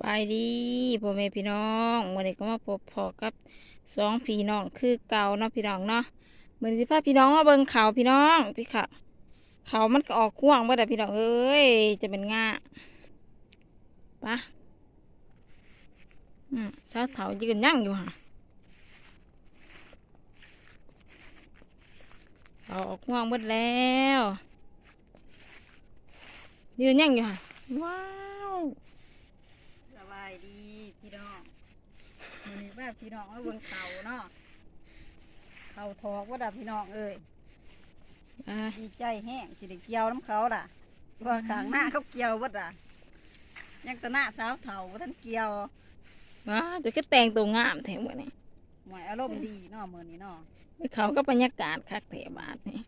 บายดีพ่อแม่พี่น้องวันนี้ก็มาพบพอกับสองพี่น้องคือเก่าเนาะพี่น้องเนาะเหมือนสิพาพี่น้องมาเบิ่งเขาพี่น้องพี่ค่ะเขามันก็ออกข่วงบ่ได้พี่น้องเอ้ยจะเป็นง่าปะอืมสาวเถายืนยั่งอยู่ห่ะเขาออกข่วงหมดแล้วยืนยั่งอยู่ห่ะว้าว สบายดีพี่น้อง มื้อนี้ว่าพี่น้องมาเบิ่งเขาเนาะเขาทอกว่าดับพี่น้องเอ้ยอ่าดีใจแห้งสิได้เกี่ยวน้ำเขาล่ะว่าข้างหน้าเขาเกี่ยววัดอะยังแตะหน้าสาวเฒ่าบ่ท่านเกี่ยวว้าเดี๋ยวก็แต่งตัวงามแถมมือนี่หมวยอารมณ์ดีเนาะมื้อนี้เนาะเขาก็บรรยากาศคักแถบาทนี่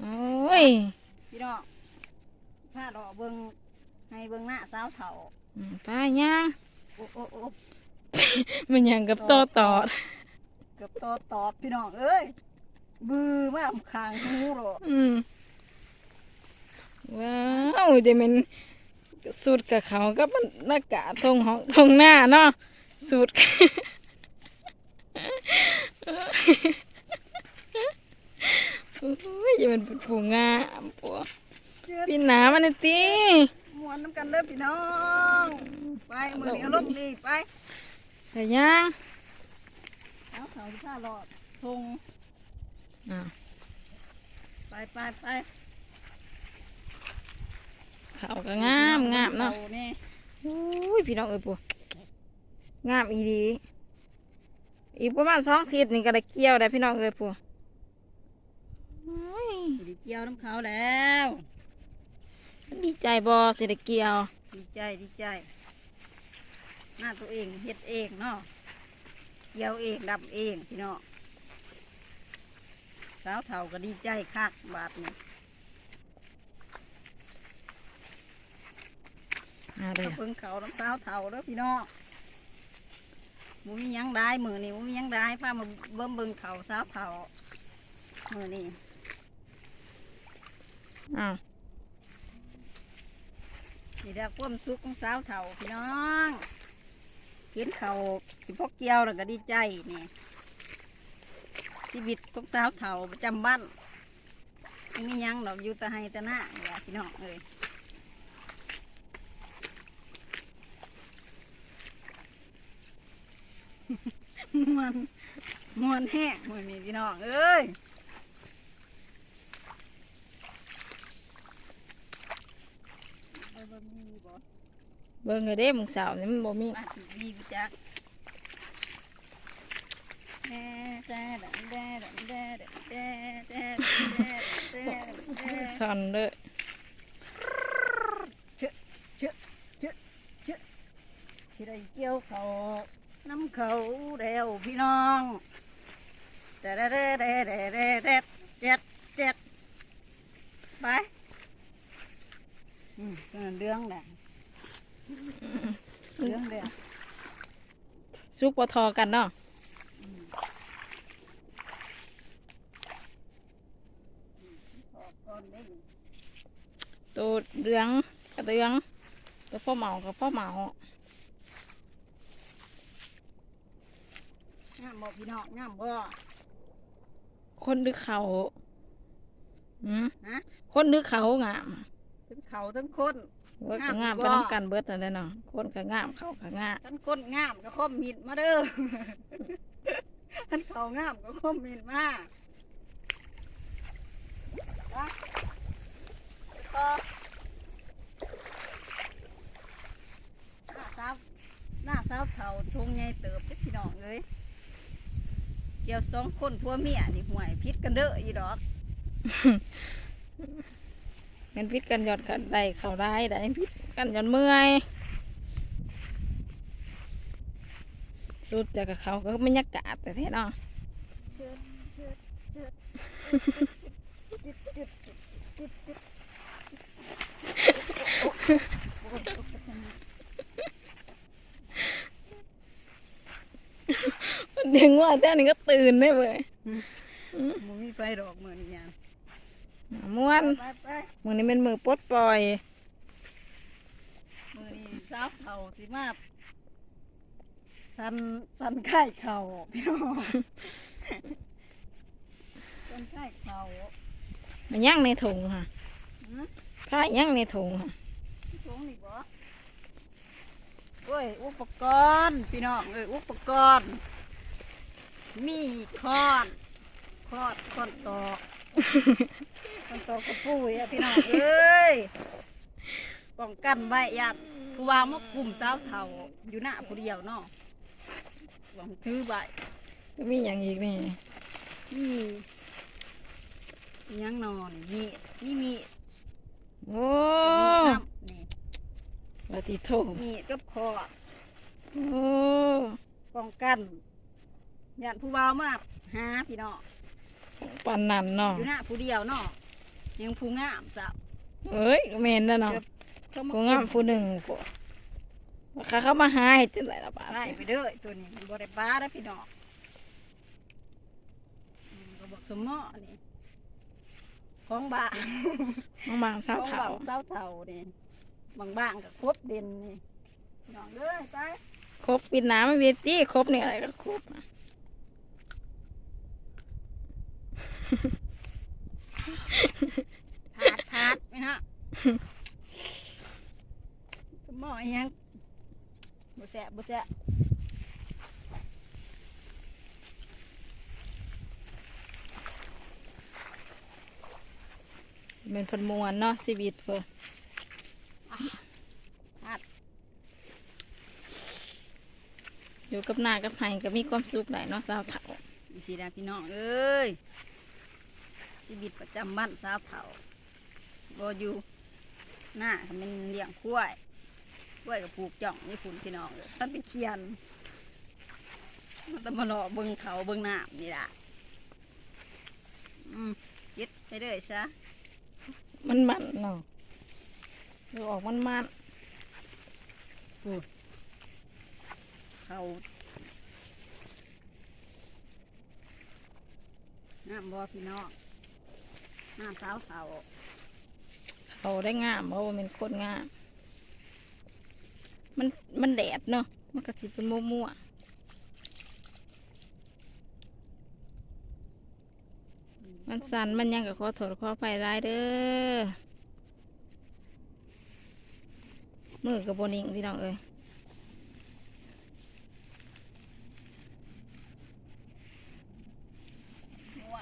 โอ้ยพี่น้องพาดอกเบิ่งให้เบิ่งหน้าสาวเฒ่าอืมป้าย่างโอ้โอ้โอ้ มันยังกับโตตอดเกือบตอดตอดพี่น้องเอ้ยบือมาอำคางหูหรอกอืมว้าวจะเป็นสูตรกับเขาก็บรรยากาศทงห้องทงหน้าเนาะสูตรโอ้ยจะเป็นผู้งามปัวเจ็ดพี่หนามันนี่ตีมวนน้ำกันเด้อพี่น้อง ไปมื้อนี้อารมณ์ดีไป แต่ย่างเอาเสาที่ผ้าหลอดทงอ่าไปไปไปเขาก็งามงามเนาะอนี่อุ้ยพี่น้องเอ้ยปูงามอีดีอีกประมาณสองทิศนี่ก็ได้เกี่ยวได้พี่น้องเอ้ยปูโอ้ยสิได้เกี่ยวน้ำเขาแล้ว ดีใจบอสิได้เกี่ยว ดีใจดีใจ หน้าตัวเองเฮ็ดเองเนาะเกี่ยวเองดับเองพี่น้องสาวเฒ่าก็ดีใจคักบาทนี่เอาเลยถ้าเพิ่งเขาน้ำสาวเฒ่าแล้วพี่น้องมูมีหยังได้มือนี่มูมีหยังได้พามาเบิ่มเบิ่งเขาสาวเฒ่ามือนี่อ้าวนี่เด้อความสุขของสาวเฒ่าพี่น้อง เห็นเขาสิพกเกี่ยวแล้วก็ดีใจนี่ชีวิตของสาวเฒ่าประจำบ้านบ่มีหยังดอกอยู่แต่ให้แต่หน้านี่ล่ะพี่น้องเอ้ยมวนมวนแห้งมือนี้พี่น้องเอ้ยไปบ่มีบ่ เบิ่งเลยเด้มึงสาวนี่มันบ่มีมาสีดีพี่จักสั่นเลยเจ๊เจ๊เจ๊เจ๊สิได้เกี่ยวเขาน้ำเขาเดวพี่น้องเด็ดเด็ดเด็ดเด็ดเด็ดเด็ดเด็ดไปอืมเรื่องแหละ เรื่องเดียวซุกบ่ทอกันเนาะออกก่อนได้ตัวเรืองกระเรืองตัวพ่อเหมากับพ่อเหมางามบ่พี่น้องงามบ่คนดึกเขาอืมฮะคนดึกเขางาม ทั้งเขาทั้งคนเว่าก็งามงามบ่ไปน้ำกันเบิดนั่นแหละเนาะคนก็งามเขาก็งามทั้งคนงามก็คอมมิดมาเด้อทั้งเขางามก็คอมมิดมาไปต่อหน้าสาวหน้าสาวเฒ่าทรงใหญ่เติบเด้อพี่น้องเอ้ยเกี่ยวสองคนผัวเมียนี่ห่วยพิษกันเด้ออีดอก เงินพิษกันยอดกันได้เขาได้ได้พิษกันยอดเมื่อยสุดจากกับเขาก็บรรยากาศแต่แท้เนาะเชิดเชิดเชิดจิดจิดจิดจิดมันเดียงว่าแต่นี่ก็ตื่นได้เว้ยมึงมีไฟดอกเหมือนกัน ม่วนไปไปมือนี้เป็นมือปลดปล่อย มือนี้สาวเข่าสิมาสันสันไข่เข่าพี่น้องสันไข่เข่ามันย่างในถุงค่ะหืมผ้าย่างในถุงค่ะถุงนี่บ่โอ้ยอุปกรณ์พี่น้องเอ้ยอุปกรณ์ มีคอนคอดคอนตอก คอนตอกกระปุยอะพี่น้องเอ้ยป้องกันไว้ยันกูวางมากลุ่มสาวเฒ่าอยู่หน้าผู้เดียวเนาะหวังถือใบก็มีอย่างอีกนี่มีอิหยังนอนมีมีมีโอ้มีน้ำนี่ปฏิโทษมีกับคอดโอ้ป้องกันยันผู้บ่าวมาหาพี่น้อง ปันนันเนาะอยู่หน้าผู้เดียวเนาะยังผู้งามสับเอ้ยก็เมนแล้วเนาะเข้าผู้งามผู้หนึ่งพวกว่าเขาเข้ามาหาเห็ดจังไรละบาดไล่ไปเด้อตัวนี้มันบริบ้าได้อพี่น้องอืมก็บอกสมหมอนี่ของบ้านบางบางๆสาวของเถาบ้านเศร้าเท่านี่บางบ้านก็ครบเด่นนี่พี่น้องเด้อไปครบปิดน้ำไม่เวียตี้ครบนี่อะไรก็ครบอะ พาดพาดไหมฮะสมหมออีหยังบุแสะบุแสะเป็นพันมวนเนาะชีวิตเพิ่นพาดอยู่กับหน้ากับไผ่ก็มีความสุขได้เนาะสาวเถามีสีดาพี่น้องเอ้ย ชีวิตประจำบ้านสาวเผาบอยู่หน้าก็เป็นเลี้ยงคุ้วยคุ้วยกับปลูกจ่องนี่คุณพี่น้องเอ้ยตั้งเป็นเคียนมันต้องมารอเบิ่งเขาเบิ่งน้ำนี่ล่ะอืมยึดไปเลยซะมันมันเนาะดูออกมันมันเขาน้ำบ่พี่น้อง น้ำสาวเผาเขาได้งามเพราะว่าเป็นคนงาม มันมันแดดเนาะมันก็สิเป็นมั่วๆมันสันมันยังกับขอโทษขอไปร้ายเด้อมือกับบนิ่งพี่น้องเอ้ย นัว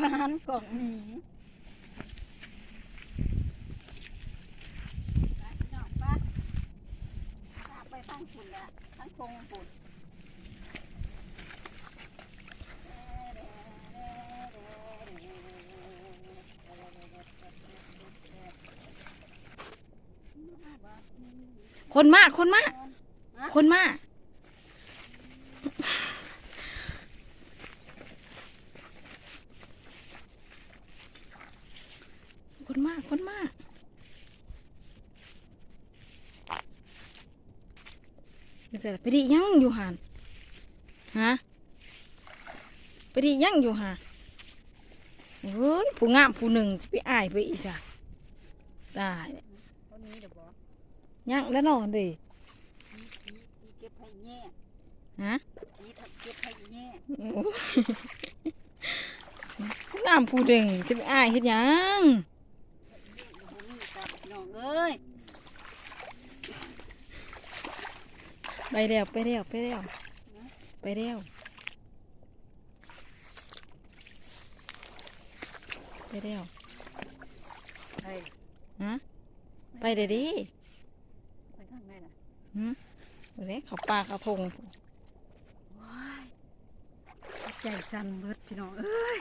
บ้านกล่องนี้น้องไปพาไปตั้งฝุ่นละตั้งคงฝุ่นคนมาก คนมาก คนมากไปเสร็จไปดิยังอยู่หันฮะไปดิยังอยู่หันเฮ้ยผู้งามผู้หนึ่งสิไปอายไปอีสะตายคนนี้เดี๋ยวบอกยังแล้วนอนดิผีผีผีเก็บให้แง่ฮะผีทำเก็บให้แง่ผู้งามผู้หนึ่งจะไปอายเฮ็ดหยัง อยู่บนนี้กับน้องเอ้ย ไปเร็วไปเร็วไปเร็วไปเร็วไปเร็วไปฮะไปเดี๋ยวดิไปทางไหนล่ะหืมเดี๋ยวนี้เขาปลาเขาทงว้ายใจสั่นเบิดพี่น้องเอ้ย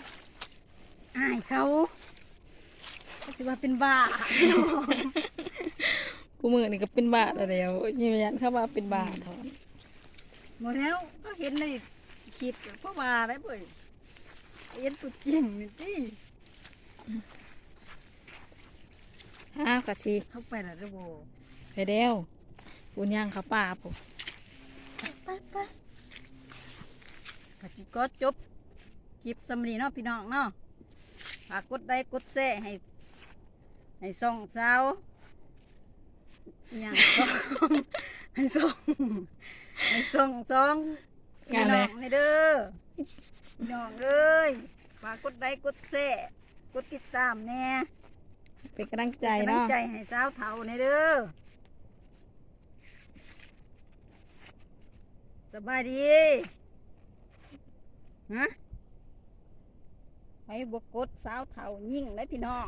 อายเขาเขาสิว่าเป็นบ้าพี่น้อง กูมือนี่ก็เป็นบาทแล้วยืนยันเข้ามาเป็นบาทถอนหมดแล้วก็เห็นในคลิปเพราะว่าได้เบ่ยเห็นตัวจริงนี่จีห้าวกะชีเข้าไปแล้วเด้อโบไปเร็วกูย่างเขาปลาปุ๊ไปไปก็จิก็จบคลิปสำนีเนาะพี่น้องเนาะฝากกดไลค์กดแชร์ให้ให้ส่องสาว ยังส่งให้ส่งให้ส่งสองพี่น้องให้เด้อพี่น้องเอ้ยฝากกดไลค์กดแชร์กดติดตามแน่เป็นกำลังใจเป็นกำลังเนาะใจให้สาวเฒ่าในเด้อสบายดีฮะไปบกกดสาวเฒ่ายิ่งได้พี่น้อง